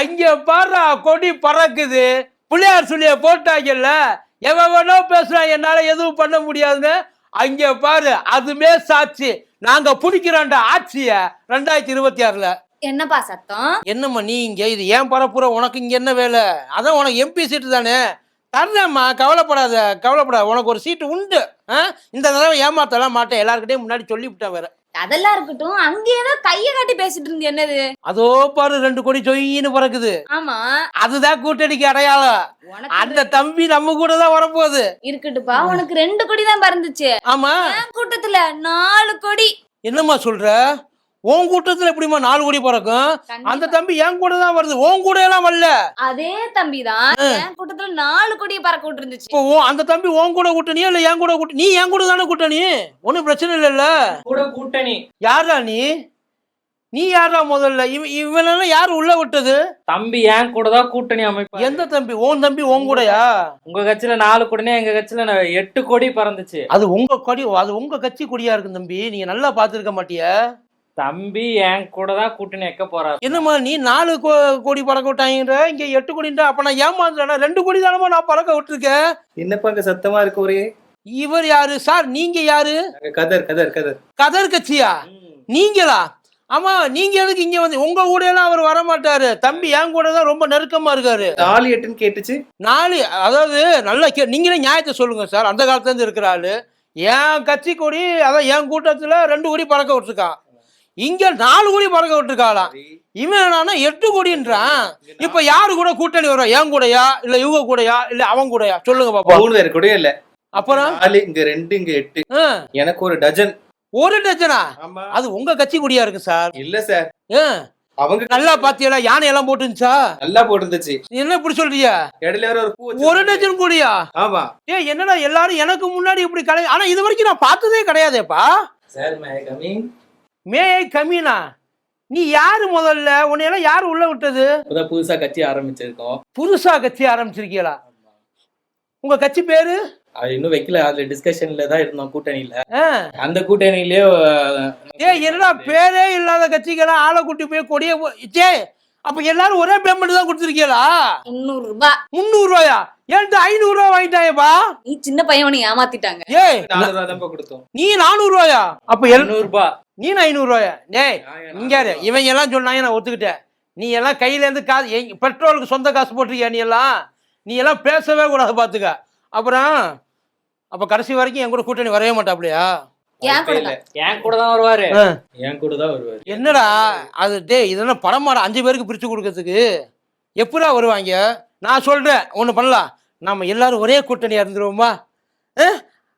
அங்க பாரு கொடி பறக்குது. பிள்ளையார் சொல்லிய போட்டாங்கல்ல எவனோ பேசுறான் என்னால எதுவும் பண்ண முடியாதுன்னு அங்க பாரு அதுமே சாட்சி. நாங்க பிடிக்கிறோம்டா ஆட்சிய ரெண்டாயிரத்தி இருபத்தி ஆறுல. என்னப்பா சத்தம்? என்னம்மா நீ இங்க? இது ஏன் பரப்புற? உனக்கு இங்க என்ன வேலை? அதான் உனக்கு எம்பி சீட்டு தானே. தர்றேம்மா கவலைப்படாத கவலைப்படாத. உனக்கு ஒரு சீட்டு உண்டு? இந்த தடவை ஏமாத்தலாம் மாட்டேன். எல்லாருக்கிட்டையும் முன்னாடி சொல்லிவிட்டேன் வேற. அதெல்லாம் இருக்கட்டும். அங்க ஏதோ கைய காட்டி பேசிட்டு இருந்து என்னது? அதோ பாரு ரெண்டு கோடி சொயின்னு பறக்குது. ஆமா. அதுதான் கூட்டணிக்கு அடையாளம். அந்த தம்பி நம்ம கூட தான் வரப்போகுது. இருக்கட்டுப்பா உனக்கு ரெண்டு கொடி தான் பறந்துச்சு. ஆமா. கூட்டத்துல நாலு கொடி. என்னம்மா சொல்ற? உன் கூட்டத்துல எப்படிம்மா நாலு கோடி பறக்கும்? அந்த. தம்பி என் கூட தான் வருது. உன் கூட எல்லாம் வரல. அதே தம்பி தான் என் கூட்டத்துல நாலு கொடியை பறக்க விட்டு இருந்துச்சு இப்போ அந்த தம்பி உன் கூட கூட்டணியா இல்ல என் கூட கூட்டணி? நீ என் கூட தானே கூட்டணி? ஒன்றும் பிரச்சனை இல்லைல்ல. கூட கூட்டணி. யாரா நீ? நீ யாரா முதல்ல? இவ இவனெல்லாம் யார் உள்ள விட்டது? தம்பி ஏன் கூட தான் கூட்டணி அமைப்பு எந்த தம்பி? உன் தம்பி உன் கூடயா? உங்க கட்சியில நாலு கோடினே எங்க கட்சியில எட்டு கோடி பறந்துச்சு. அது உங்க கொடி அது உங்க கட்சி கொடியா இருக்கு தம்பி. நீங்க நல்லா பாத்துருக்க மாட்டியா? தம்பி என் கூட தான் கூட்டணி வைக்க போறாரு என்னம்மா நீ நாலு கோ- கோடி பறக்க விட்டாங்கன்ற இங்க எட்டு கோடின்றா அப்ப நான் ஏமாந்துறேன் ரெண்டு கோடி தானமா நான் பறக்க விட்டுருக்கேன் என்னப்பா அங்க சத்தமா இருக்கு ஒரே? இவர் யாரு? சார் நீங்க யாரு? அங்க கதர் கதர் கதர். கதர் கட்சியா? நீங்களா? ஆமா நீங்க எதுக்கு இங்க வந்து உங்க கூட எல்லாம் அவர் வர மாட்டாரு தம்பி என் கூட தான் ரொம்ப நெருக்கமா இருக்காரு. தாலி எட்டுன்னு கேட்டுச்சு. நாலு அதாவது நல்லா கே நீங்களே நியாயத்தை சொல்லுங்க சார். அந்த காலத்துல இருந்து இருக்கிற ஆளு. என் கட்சி கொடி அதான் என் கூட்டத்துல ரெண்டு கோடி பறக்க விட்டுருக்கான். இங்க நாலு கோடி பறக்க விட்டுருக்காளாம் இவன் என்னன்னா எட்டு கோடின்றான் இப்ப யாரு கூட கூட்டணி வரும் என் கூடயா? இல்ல இவங்க கூடயா? இல்ல அவன் கூடயா? சொல்லுங்க பாப்பா மூணு பேர் கூட இல்ல. அப்புறம்? இங்க ரெண்டு இங்க எட்டு. எனக்கு ஒரு டஜன். ஒரு டஜனா? அது உங்க கட்சி கொடியா இருக்கு சார்? இல்ல சார். அவங்க நல்லா பாத்தியலா? யானை எல்லாம் போட்டுருந்துச்சா? நல்லா போட்டிருந்துச்சு. நீ என்ன இப்படி சொல்றிய இடையில ஒரு ஒரு. டஜன் கூடியா? ஆமா. ஏ என்னடா எல்லாரும் எனக்கு முன்னாடி இப்படி கடை ஆனா இது வரைக்கும் நான் பார்த்ததே கிடையாதேப்பா. சார் மேகமி மே கம்மினா நீ யாரு முதல்ல? உன்னையெல்லாம் யாரு உள்ள விட்டது? புதுசா கட்சி ஆரம்பிச்சிருக்கோம். புதுசா கட்சி ஆரம்பிச்சிருக்கீங்களா? உங்க கட்சி பேரு? அது இன்னும் வைக்கல அதுல டிஸ்கஷன்ல தான் இருந்தோம் கூட்டணியில. அந்த கூட்டணியிலயே ஏய் என்னடா பேரே இல்லாத கட்சிக்கெல்லாம் ஆளை கூட்டி போய் கொடிய அப்ப எல்லாரும் ஒரே பேமெண்ட் தான் கொடுத்துருக்கீங்களா? முந்நூறு ரூபாய் முந்நூறு ரூபாயா ஏன்ட்டு ஐநூறு ரூபா வாங்கிட்டாயப்பா? நீ சின்ன பையன் உன்னை ஏமாத்திட்டாங்க. ஏய் நானூறு ரூபா தான் கொடுத்தோம். நீ நானூறு ரூபாயா அப்ப எழுநூறு ரூபாய் நீ ஐநூறு ரூபாயா டேய் இங்க. இவங்க எல்லாம் சொன்னாங்க நான் ஒத்துக்கிட்டேன். நீ எல்லாம் கையில இருந்து காசு பெட்ரோலுக்கு சொந்த காசு போட்டிருக்கியா நீ எல்லாம்? நீ எல்லாம் பேசவே கூடாது பாத்துக்க. அப்புறம் அப்ப கடைசி வரைக்கும் என் கூட கூட்டணி வரவே மாட்டாப்லையா? என் கூட தான் வருவாரு. என் கூட தான் வருவாரு. என்னடா அது டேய் இதெல்லாம் படமாடா? அஞ்சு பேருக்கு பிரிச்சு கொடுக்கறதுக்கு. எப்படா வருவாங்க? நான் சொல்றேன் ஒண்ணு பண்ணலாம். நம்ம எல்லாரும் ஒரே கூட்டணியா இருந்துருவோமா? ஆ?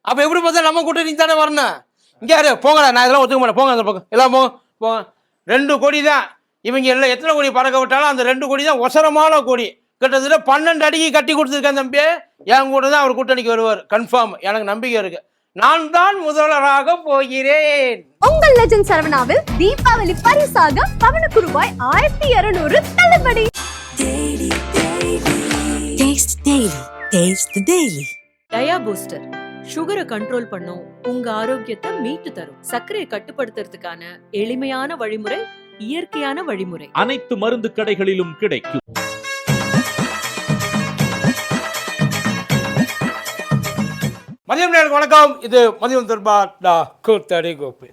அப்ப எப்படி பார்த்தா நம்ம கூட்டணி தானே வரணும்? இங்க யாரு? போங்கடா நான் இதெல்லாம் ஒத்துக்க மாட்டேன். போங்க அந்த பக்கம். எல்லாம் போங்க போங்க ரெண்டு கோடி தான். இவங்க எல்லாம் எத்தனை கோடி பறக்க விட்டாலும் அந்த ரெண்டு கோடி தான் ஒசரமான கோடி. கிட்டத்தட்ட பன்னெண்டு அடிக்கு கட்டி கொடுத்துருக்கேன் தம்பி. என் கூட தான் அவர் கூட்டணிக்கு வருவார். கன்ஃபார்ம் எனக்கு நம்பிக்கை இருக்கு. நான் தான் முதல்வராக போகிறேன். உங்கள் லெஜண்ட் சரவணாவில் தீபாவளி பரிசாக பவனுக்கு ரூபாய் ஆயிரத்தி இருநூறு தள்ளுபடி. Taste the Daily. Dia booster சுகரை கண்ட்ரோல் பண்ணும் உங்க ஆரோக்கியத்தை மீட்டு தரும். சர்க்கரையை கட்டுப்படுத்துறதுக்கான எளிமையான வழிமுறை இயற்கையான வழிமுறை. அனைத்து மருந்து கடைகளிலும் கிடைக்கும். நேரம் வணக்கம். இது மதியம் தர்பார் டா. கூத்தடி கோப்பு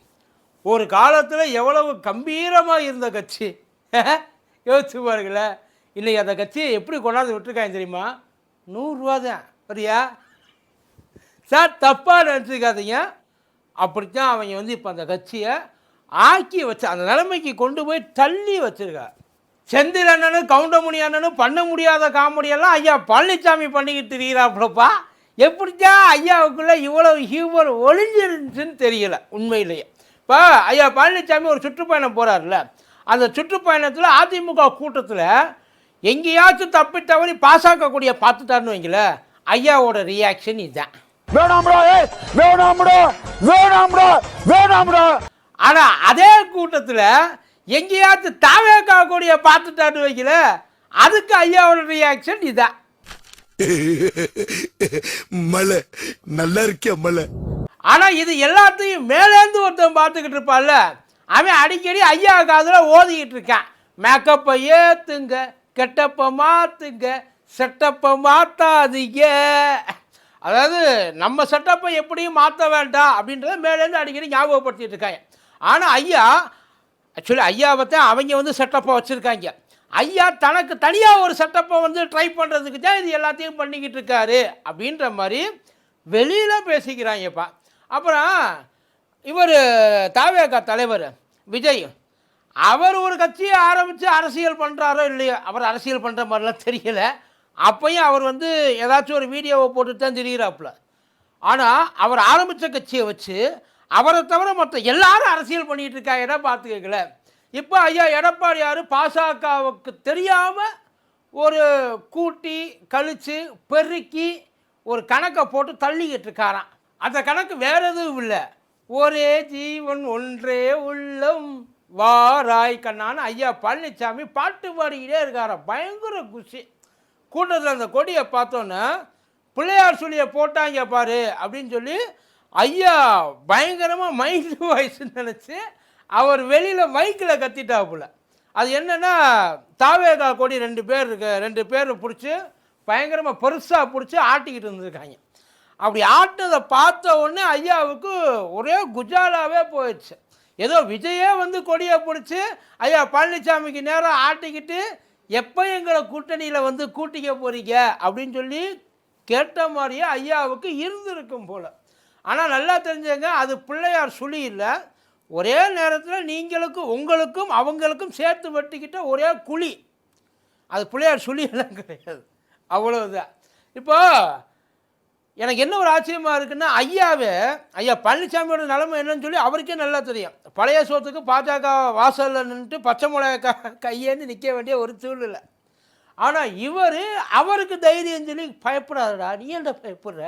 ஒரு காலத்தில் எவ்வளவு கம்பீரமாக இருந்த கட்சி. யோசிச்சு பாருங்களேன். இன்னைக்கு அந்த கட்சியை எப்படி கொண்டாந்து விட்டுருக்காங்க தெரியுமா? நூறுரூவா தான். சரியா? சார் தப்பாக நினச்சிக்காதீங்க. அப்படித்தான் அவங்க வந்து இப்போ அந்த கட்சியை ஆக்கி வச்ச அந்த நிலைமைக்கு கொண்டு போய் தள்ளி வச்சிருக்கா செந்தில் அண்ணனும் கவுண்டமணி அண்ணனும் பண்ண முடியாத காமெடியெல்லாம் ஐயா பழனிசாமி பண்ணிக்கிட்டு இருக்கிறாப்புலப்பா. எப்படித்தான் ஐயாவுக்குள்ள இவ்வளவு ஹியூமர் ஒளிஞ்சிருந்துச்சுன்னு தெரியல உண்மையிலேயே. இப்போ ஐயா பழனிசாமி ஒரு சுற்றுப்பயணம் போகிறார்ல அந்த சுற்றுப்பயணத்தில் அதிமுக கூட்டத்தில் எங்கேயாச்சும் தப்பி தவறி பாஸ் ஆக்கக்கூடிய பார்த்துட்டாருன்னு வைங்களேன் ஐயாவோட ரியாக்ஷன் இதுதான் ஆனா அதே கூட்டத்துல எங்கேயாச்சும் தாவே காக்கூடிய பார்த்துட்டான்னு வைக்கல அதுக்கு ஐயாவோட ரியாக்ஷன் இதான். மலை. நல்லா இருக்கியா மலை? ஆனா இது எல்லாத்தையும் மேலேந்து ஒருத்தன் பார்த்துக்கிட்டு இருப்பான்ல. அவன் அடிக்கடி ஐயா காதுல ஓதிக்கிட்டு இருக்கான். மேக்கப்பை ஏத்துங்க கெட்டப்ப மாத்துங்க. செட்டப்பை மாத்தாதீங்க. அதாவது நம்ம செட்டப்பை எப்படியும் மாற்ற வேண்டாம் அப்படின்றத மேலேருந்து அடிக்கடி ஞாபகப்படுத்திட்டு இருக்காங்க. ஆனால் ஐயா ஆக்சுவலி ஐயாவை தான் அவங்க வந்து செட்டப்பை வச்சுருக்காங்க. ஐயா தனக்கு தனியாக ஒரு செட்டப்பை வந்து ட்ரை பண்ணுறதுக்கு தான் இது எல்லாத்தையும் பண்ணிக்கிட்டு இருக்காரு அப்படின்ற மாதிரி வெளியில் பேசிக்கிறாங்கப்பா. அப்புறம் இவர் தாவேகா தலைவர் விஜய் அவர் ஒரு கட்சியை ஆரம்பித்து அரசியல் பண்ணுறாரோ இல்லையோ அவர் அரசியல் பண்ணுற மாதிரிலாம் தெரியல. அப்பையும் அவர் வந்து ஏதாச்சும் ஒரு வீடியோவை போட்டு தான் திரிகிறாப்புல ஆனால் அவர் ஆரம்பித்த கட்சியை வச்சு அவரை தவிர மற்ற எல்லாரும் அரசியல் பண்ணிகிட்டு இருக்காங்கன்னா பார்த்துக்கல இப்போ ஐயா எடப்பாடியார் பாசகவுக்கு தெரியாமல் ஒரு கூட்டி கழித்து பெருக்கி ஒரு கணக்கை போட்டு தள்ளிக்கிட்டு இருக்காராம். அந்த கணக்கு வேற எதுவும் இல்லை. ஒரே ஜீவன் ஒன்றே உள்ளம். வாராய் கண்ணான்னு ஐயா பழனிசாமி பாட்டு பாடிக்கிட்டே இருக்காராம். பயங்கர குஷி. கூட்டத்தில் அந்த கொடியை பார்த்தோன்னே பிள்ளையார் சொல்லியை போட்டாங்க பாரு அப்படின்னு சொல்லி ஐயா பயங்கரமாக மைண்ட் வாய்ஸ்ன்னு நினச்சி அவர் வெளியில் மைக்கில் கத்திட்டாப்புல அது என்னென்னா தாவேகா கொடி ரெண்டு பேர் இருக்கு ரெண்டு பேர் பிடிச்சி பயங்கரமாக பெருசாக பிடிச்சி ஆட்டிக்கிட்டு இருந்திருக்காங்க. அப்படி ஆட்டினதை பார்த்த உடனே ஐயாவுக்கு ஒரே குஜாலாவே போயிடுச்சு. ஏதோ விஜயே வந்து கொடியை பிடிச்சி ஐயா பழனிசாமிக்கு நேரம் ஆட்டிக்கிட்டு எப்போ எங்களை கூட்டணியில் வந்து கூட்டிக்க போகிறீங்க அப்படின்னு சொல்லி கேட்ட மாதிரியே ஐயாவுக்கு இருந்திருக்கும் போல். ஆனால் நல்லா தெரிஞ்சங்க அது பிள்ளையார் சுழி இல்லை. ஒரே நேரத்தில் நீங்களுக்கும் உங்களுக்கும் அவங்களுக்கும் சேர்த்து வெட்டிக்கிட்ட ஒரே குழி. அது பிள்ளையார் சுழியெல்லாம் கிடையாது. அவ்வளோதான் இப்போ எனக்கு என்ன ஒரு ஆச்சரியமாக இருக்குன்னா ஐயாவே ஐயா பழனிசாமியோட நிலைமை என்னன்னு சொல்லி அவருக்கே நல்லா தெரியும். பழைய சோத்துக்கு பாஜக வாசலில் நின்றுட்டு பச்சை மிளகா க கையேந்து நிற்க வேண்டிய ஒரு சூழ்நிலை. ஆனால் இவர் அவருக்கு தைரியம் சொல்லி பயப்படாதடா. நீ என்ன பயப்படுற?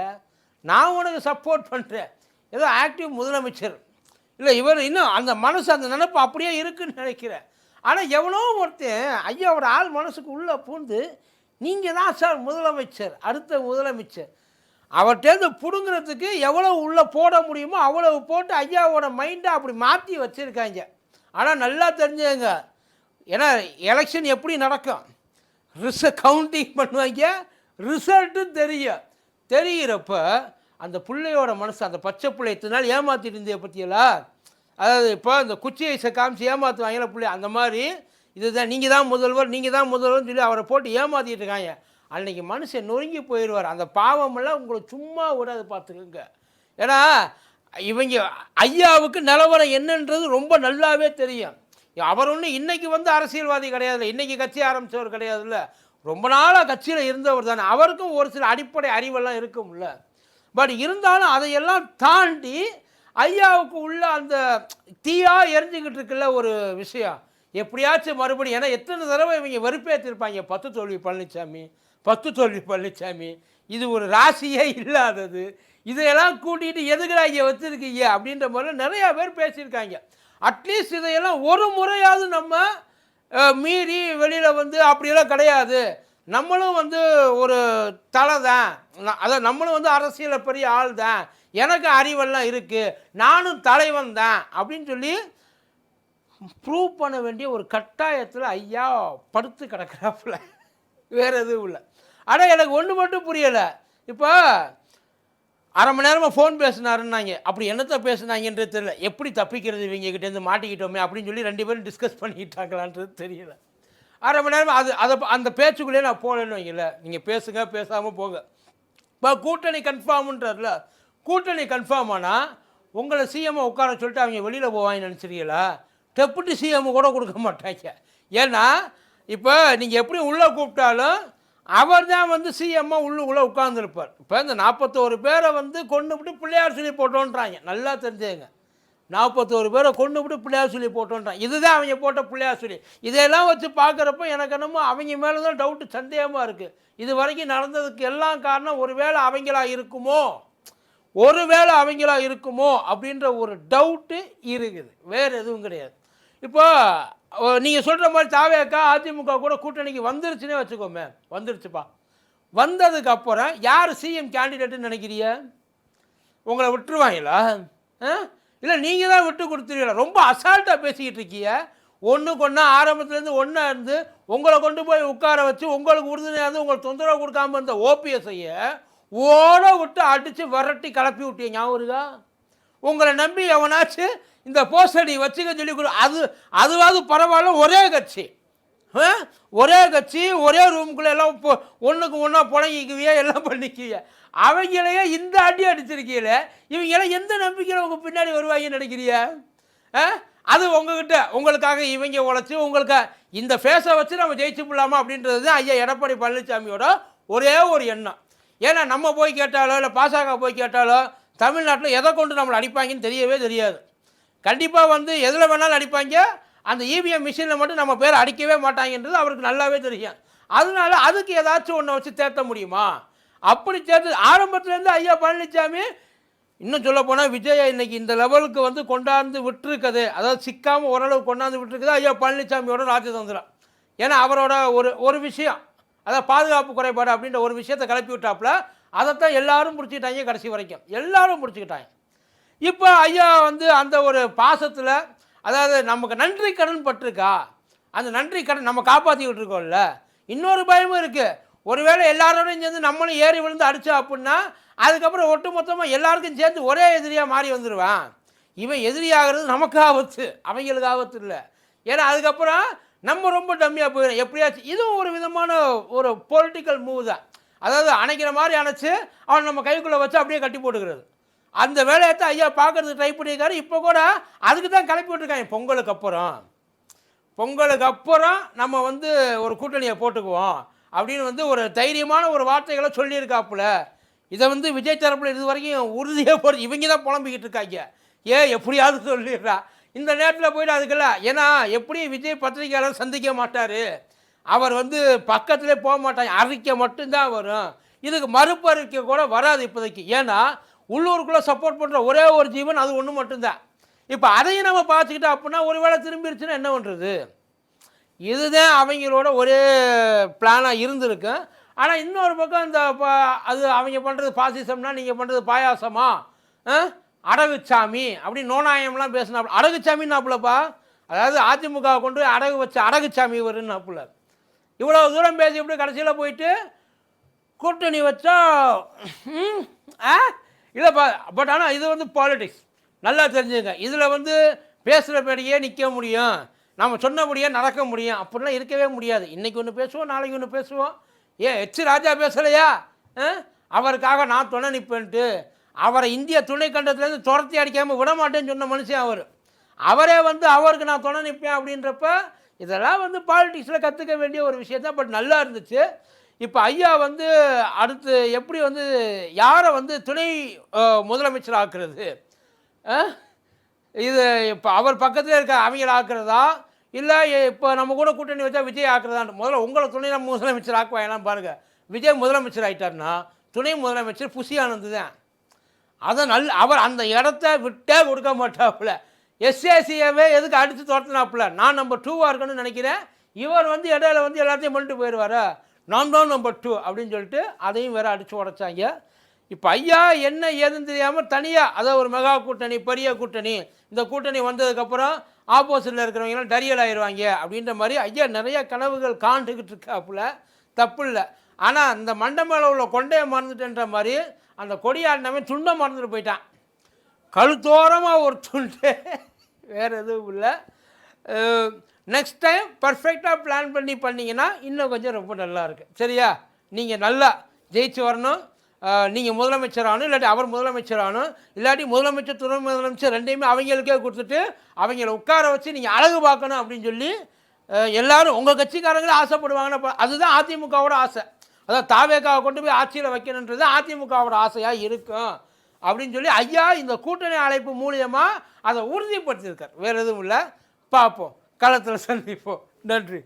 நான் உனக்கு சப்போர்ட் பண்ணுறேன் ஏதோ ஆக்டிவ் முதலமைச்சர். இல்லை இவர் இன்னும் அந்த மனசு அந்த நினப்பு அப்படியே இருக்குன்னு நினைக்கிறேன். ஆனால் எவ்வளோ ஒருத்தன் ஐயாவோட ஆள் மனசுக்கு உள்ளே பூந்து நீங்கள் தான் சார் முதலமைச்சர் அடுத்த முதலமைச்சர். அவர்கிட்டேருந்து பிடுங்கிறதுக்கு எவ்வளோ உள்ளே போட முடியுமோ அவ்வளவு போட்டு ஐயாவோட மைண்டை அப்படி மாற்றி வச்சுருக்காங்க. ஆனால் நல்லா தெரிஞ்சுங்க ஏன்னா எலெக்ஷன் எப்படி நடக்கும்? ரிச கவுண்டிங் பண்ணுவாங்க. ரிசல்ட்டும் தெரியும். தெரிகிறப்ப அந்த பிள்ளையோட மனசு அந்த பச்சை பிள்ளை இத்தனை நாள் ஏமாற்றிட்டு இருந்தே பற்றியலா அதாவது இப்போ இந்த குச்சியை காமிச்சு ஏமாற்றுவாங்கல்ல பிள்ளை அந்த மாதிரி இதுதான் நீங்கள் தான் முதல்வர் நீங்கள் தான் முதல்வர்னு சொல்லி அவரை போட்டு ஏமாற்றிட்டு இருக்காங்க. அன்றைக்கி மனுஷன் நொறுங்கி போயிடுவார். அந்த பாவமெல்லாம் உங்களை சும்மா விடாது பார்த்துக்கோங்க. ஏன்னா இவங்க ஐயாவுக்கு நிலவரம் என்னன்றது ரொம்ப நல்லாவே தெரியும். அவர் ஒன்றும் இன்றைக்கி வந்து அரசியல்வாதி கிடையாதுல்ல இன்றைக்கி கட்சி ஆரம்பித்தவர் கிடையாதுல்ல. ரொம்ப நாளாக கட்சியில் இருந்தவர் தானே. அவருக்கும் ஒரு சில அடிப்படை அறிவெல்லாம் இருக்கும்ல. பட் இருந்தாலும் அதையெல்லாம் தாண்டி ஐயாவுக்கு உள்ள அந்த தீயா எரிஞ்சுக்கிட்டு இருக்குல்ல ஒரு விஷயம். எப்படியாச்சும் மறுபடியும் ஏன்னா எத்தனை தடவை இவங்க வெறுப்பேற்றிருப்பாங்க பத்து தோல்வி பழனிசாமி பத்து தோல்வி பழனிசாமி இது ஒரு ராசியே இல்லாதது. இதையெல்லாம் கூட்டிகிட்டு எதுக்குடா இங்கே வச்சுருக்கீங்க? அப்படின்ற மாதிரி நிறையா பேர் பேசியிருக்காங்க. அட்லீஸ்ட் இதையெல்லாம் ஒரு முறையாவது நம்ம மீறி வெளியில் வந்து அப்படியெல்லாம் கிடையாது. நம்மளும் வந்து ஒரு தலை தான் அதான் நம்மளும் வந்து அரசியலில் பெரிய ஆள் தான் எனக்கு அறிவெல்லாம் இருக்குது நானும் தலைவன் தான் அப்படின்னு சொல்லி ப்ரூவ் பண்ண வேண்டிய ஒரு கட்டாயத்தில் ஐயா படுத்து கிடக்கிறாப்புல. வேறு எதுவும் இல்லை. ஆனால் எனக்கு ஒன்று மட்டும் புரியலை. இப்போ அரை மணி நேரமாக ஃபோன் பேசினாருன்னாங்க. அப்படி என்னத்தை பேசுனாங்கன்றது தெரியல. எப்படி தப்பிக்கிறது இவங்க கிட்டேருந்து மாட்டிக்கிட்டோமே அப்படின்னு சொல்லி ரெண்டு பேரும் டிஸ்கஸ் பண்ணிக்கிட்டாங்களான்றது தெரியல. அரை மணி நேரம் அது அதை அந்த பேச்சுக்குள்ளேயே நான் போகலன்னு வைங்கள நீங்கள் பேசுங்க பேசாமல் போங்க. இப்போ கூட்டணி கன்ஃபார்ம்ன்றதுல கூட்டணி கன்ஃபார்ம் ஆனால் உங்களை சிஎம்ஐ உட்கார சொல்லிட்டு அவங்க வெளியில் போவாங்கன்னு நினச்சிருக்கீங்களா? டெப்புட்டி சிஎம் கூட கொடுக்க மாட்டாங்க. ஏன்னா இப்போ நீங்கள் எப்படி உள்ளே கூப்பிட்டாலும் அவர் தான் வந்து சிஎம்மா உள்ளுக்குள்ளே உட்காந்துருப்பார் இப்போ இந்த நாற்பத்தோரு பேரை வந்து கொண்டு விட்டு பிள்ளையார் சொல்லி போட்டோன்றாங்க. நல்லா தெரிஞ்சுங்க நாற்பத்தோரு பேரை கொண்டு விட்டு பிள்ளையார் சொல்லி போட்டோன்றான். இதுதான் அவங்க போட்ட பிள்ளையார் சொல்லி இதையெல்லாம் வச்சு பார்க்குறப்ப எனக்கு என்னமோ அவங்க மேலே தான் டவுட்டு சந்தேகமாக இருக்குது இது வரைக்கும் நடந்ததுக்கு எல்லாம் காரணம் ஒருவேளை அவங்களா இருக்குமோ? ஒருவேளை அவங்களா இருக்குமோ? அப்படின்ற ஒரு டவுட்டு இருக்குது. வேறு எதுவும் கிடையாது. இப்போ நீங்கள் சொல்கிற மாதிரி தாவேக்கா அதிமுக கூட கூட்டணிக்கு வந்துருச்சுன்னே வச்சுக்கோமே. வந்துருச்சுப்பா. வந்ததுக்கு அப்புறம் யார் சிஎம் கேண்டிடேட்டுன்னு நினைக்கிறீங்க? உங்களை விட்டுருவாங்களா? இல்லை நீங்கள் தான் விட்டு கொடுத்துருவீங்களா ரொம்ப அசால்ட்டாக பேசிக்கிட்டு இருக்கீங்க. ஒன்றுக்கு ஒன்றா ஆரம்பத்துலேருந்து ஒன்றா இருந்து உங்களை கொண்டு போய் உட்கார வச்சு உங்களுக்கு உறுதுணையாக இருந்து உங்களுக்கு தொந்தரவு கொடுக்காம இருந்த ஓபிஎஸ்ஐயை ஓட விட்டு அடித்து விரட்டி கிளப்பி விட்டீங்க ஞாபகம் இருக்கா? உங்களை நம்பி எவனாச்சும் இந்த போஸ்டடி வச்சுக்க சொல்லி கொடு. அது அதுவாவது பரவாயில்ல ஒரே கட்சி. ஒரே கட்சி ஒரே ரூமுக்குள்ளே எல்லாம் இப்போ ஒன்றுக்கு ஒன்றா புழங்கிக்குவிய எல்லாம் பண்ணிக்குவிய? அவங்களையே இந்த அடி அடிச்சிருக்கீல இவங்கெல்லாம் எந்த நம்பிக்கையில் உங்கள் பின்னாடி வருவாங்கன்னு நினைக்கிறிய? ஆ? அது உங்ககிட்ட உங்களுக்காக இவங்க உழைச்சி உங்களுக்கு இந்த ஃபேஸை வச்சு நம்ம ஜெயிச்சு போடலாமா அப்படின்றது தான் ஐயா எடப்பாடி பழனிசாமியோட ஒரே ஒரு எண்ணம். ஏன்னா நம்ம போய் கேட்டாலோ இல்லை பாசக போய் கேட்டாலோ தமிழ்நாட்டில் எதை கொண்டு நம்மளை அடிப்பாங்கன்னு தெரியவே தெரியாது. கண்டிப்பாக வந்து எதில் வேணாலும் அடிப்பாங்க அந்த இவிஎம் மிஷினில் மட்டும் நம்ம பேர் அடிக்கவே மாட்டாங்கன்றது அவருக்கு நல்லாவே தெரியும். அதனால அதுக்கு ஏதாச்சும் ஒன்றை வச்சு தேர்த்த முடியுமா? அப்படி சேர்த்து ஆரம்பத்துலேருந்து ஐயா பழனிசாமி இன்னும் சொல்ல போனால் விஜய் இன்னைக்கு இந்த லெவலுக்கு வந்து கொண்டாந்து விட்டுருக்குது. அதாவது சிக்காமல் ஓரளவு கொண்டாந்து விட்டுருக்குது ஐயா பழனிசாமியோட ராஜதந்திரம் ஏன்னா அவரோட ஒரு ஒரு விஷயம் அதாவது பாதுகாப்பு குறைபாடு அப்படின்ற ஒரு விஷயத்தை கிளப்பி விட்டாப்புல அதைத்தான் எல்லாரும் பிடிச்சிக்கிட்டாங்க கடைசி வரைக்கும். எல்லாரும் பிடிச்சிக்கிட்டாங்க. இப்போ ஐயா வந்து அந்த ஒரு பாசத்தில் அதாவது நமக்கு நன்றி கடன் பட்டிருக்கா? அந்த நன்றி கடன் நம்ம காப்பாற்றிக்கிட்டு இருக்கோம்ல. இன்னொரு பயமும் இருக்குது ஒருவேளை எல்லாரோடையும் சேர்ந்து நம்மளும் ஏறி விழுந்து அடித்தா அப்படின்னா அதுக்கப்புறம் ஒட்டு மொத்தமாக எல்லாருக்கும் சேர்ந்து ஒரே எதிரியாக மாறி வந்துடுவான் இவன் எதிரியாகிறது நமக்கு ஆபத்து அவங்களுக்கு ஆபத்து இல்லை. ஏன்னா அதுக்கப்புறம் நம்ம ரொம்ப டம்மியாக போயிடும் எப்படியாச்சும் இதுவும் ஒரு விதமான ஒரு பொலிட்டிக்கல் மூவ் தான். அதாவது அணைக்கிற மாதிரி அணைச்சு அவன் நம்ம கைக்குள்ளே வச்சு அப்படியே கட்டி போட்டுக்கிறது. அந்த வேலையை தான் ஐயா பார்க்கறதுக்கு ட்ரை பண்ணியிருக்காரு. இப்போ கூட அதுக்கு தான் கிளப்பி விட்டுருக்காங்க. பொங்கலுக்கு அப்புறம். பொங்கலுக்கு அப்புறம் நம்ம வந்து ஒரு கூட்டணியை போட்டுக்குவோம் அப்படின்னு வந்து ஒரு தைரியமான ஒரு வார்த்தைகளை சொல்லியிருக்காப்புல. இதை வந்து விஜய் தரப்பில் இது வரைக்கும் உறுதியாக போட்டு இவங்க தான் புலம்பிக்கிட்டு இருக்காங்க. ஏ எப்படியாவது சொல்லிடுறா. இந்த நேரத்தில் போயிட்டு அதுக்கெல்லாம் ஏன்னா எப்படியும் விஜய் பத்திரிகையாளர் சந்திக்க மாட்டார்? அவர் வந்து பக்கத்திலே போக மாட்டாங்க. அறிக்கை மட்டும்தான் வரும். இதுக்கு மறுப்பு அறிக்கை கூட வராது இப்போதைக்கு. ஏன்னா உள்ளூருக்குள்ளே சப்போர்ட் பண்ணுற ஒரே ஒரு ஜீவன் அது ஒன்று மட்டும்தான். இப்போ அதையும் நம்ம பார்த்துக்கிட்டோம் அப்படின்னா ஒருவேளை திரும்பிடுச்சுன்னா என்ன பண்ணுறது இதுதான் அவங்களோட ஒரே பிளானாக இருந்திருக்கு. ஆனால் இன்னொரு பக்கம் இந்த அது அவங்க பண்ணுறது பாசிசம்னா நீங்கள் பண்ணுறது பாயாசமா? அடகுச்சாமி அப்படி நோனாயம்லாம் பேசினா அடகுச்சாமின்னாப்புலப்பா. அதாவது அதிமுக கொண்டு அடகு வச்ச அடகுச்சாமி வருன்னாப்புல இவ்வளோ தூரம் பேசி இப்படி கடைசியில் போயிட்டு கூட்டணி வச்சா ஆ? இல்லைப்பா பட் ஆனால் இது வந்து பாலிடிக்ஸ் நல்லா தெரிஞ்சுங்க. இதில் வந்து பேசுகிறபடியே நிற்க முடியும். நம்ம சொன்னபடியே நடக்க முடியும். அப்படிலாம் இருக்கவே முடியாது. இன்றைக்கி ஒன்று பேசுவோம் நாளைக்கு ஒன்று பேசுவோம். ஏ எச் ராஜா பேசலையா? அவருக்காக நான் துணை நிற்பேன்ட்டு அவரை இந்திய துணை கண்டத்துலேருந்து துரத்தி அடிக்காமல் விட மாட்டேன்னு சொன்ன மனுஷன் அவர். அவரே வந்து அவருக்கு நான் துணை நிற்பேன் அப்படின்றப்ப இதெல்லாம் வந்து பாலிடிக்ஸில் கற்றுக்க வேண்டிய ஒரு விஷயம் தான் பட் நல்லா இருந்துச்சு. இப்போ ஐயா வந்து அடுத்து எப்படி வந்து யாரை வந்து துணை முதலமைச்சர் ஆக்குறது இது இப்போ அவர் பக்கத்தில் இருக்க அவங்கள ஆக்குறதா? இல்லை இப்போ நம்ம கூட கூட்டணி வச்சா விஜய் ஆக்குறதான்னு முதல்ல உங்களை துணை நம்ம முதலமைச்சர் ஆக்குவாங்கலாம் பாருங்கள் விஜய் முதலமைச்சர் ஆகிட்டார்னா துணை முதலமைச்சர் புசி தான். அதை நல் அவர் அந்த இடத்த விட்டே கொடுக்க மாட்டாப்புல. எஸ்ஏசியவே எதுக்கு அடித்து துரத்துனாப்புல? நான் நம்பர் டூவாக இருக்கணும்னு நினைக்கிறேன். இவர் வந்து இடையில வந்து எல்லாத்தையும் பண்ணிட்டு போயிடுவாரா நான் தான் நம்பர் டூ அப்படின்னு சொல்லிட்டு அதையும் வேற அடித்து உடைச்சாங்க. இப்போ ஐயா என்ன ஏதுன்னு தெரியாமல் தனியாக அதாவது ஒரு மெகா கூட்டணி பெரிய கூட்டணி இந்த கூட்டணி வந்ததுக்கப்புறம் ஆப்போசிட்டில் இருக்கிறவங்கலாம் டரியல் ஆயிடுவாங்க அப்படின்ற மாதிரி ஐயா நிறைய கனவுகள் காண்டுக்கிட்டு இருக்காப்புல. தப்பு இல்லை. ஆனால் அந்த மண்டமேல மேலே உள்ள கொண்டையை மறந்துட்டேன்ற மாதிரி அந்த கொடியாடினவன் துண்டை மறந்துட்டு போயிட்டான். கழுத்தோரமாக ஒரு துண்டு. வேறு எதுவும் இல்லை. நெக்ஸ்ட் டைம் பர்ஃபெக்டாக பிளான் பண்ணி பண்ணிங்கன்னா இன்னும் கொஞ்சம் ரொம்ப நல்லாயிருக்கு சரியா? நீங்கள் நல்லா ஜெயிச்சு வரணும். நீங்கள் முதலமைச்சர் ஆகணும் இல்லாட்டி அவர் முதலமைச்சர் ஆகணும் இல்லாட்டி முதலமைச்சர் துணை முதலமைச்சர் ரெண்டையுமே அவங்களுக்கே கொடுத்துட்டு அவங்கள உட்கார வச்சு நீங்கள் அழகு பார்க்கணும் அப்படின்னு சொல்லி எல்லோரும் எல்லாரும் உங்கள் கட்சிக்காரங்களே ஆசைப்படுவாங்கன்னு அதுதான் அதிமுகவோட ஆசை. அதான் தாவேக்காவை கொண்டு போய் ஆட்சியில் வைக்கணுன்றது அதிமுகவோட ஆசையாக இருக்கும் அப்படின்னு சொல்லி ஐயா இந்த கூட்டணி அழைப்பு மூலியமாக அதை உறுதிப்படுத்தியிருக்கார். வேறு எதுவும் இல்லை. பார்ப்போம் களத்தில் சந்திப்போம். நன்றி.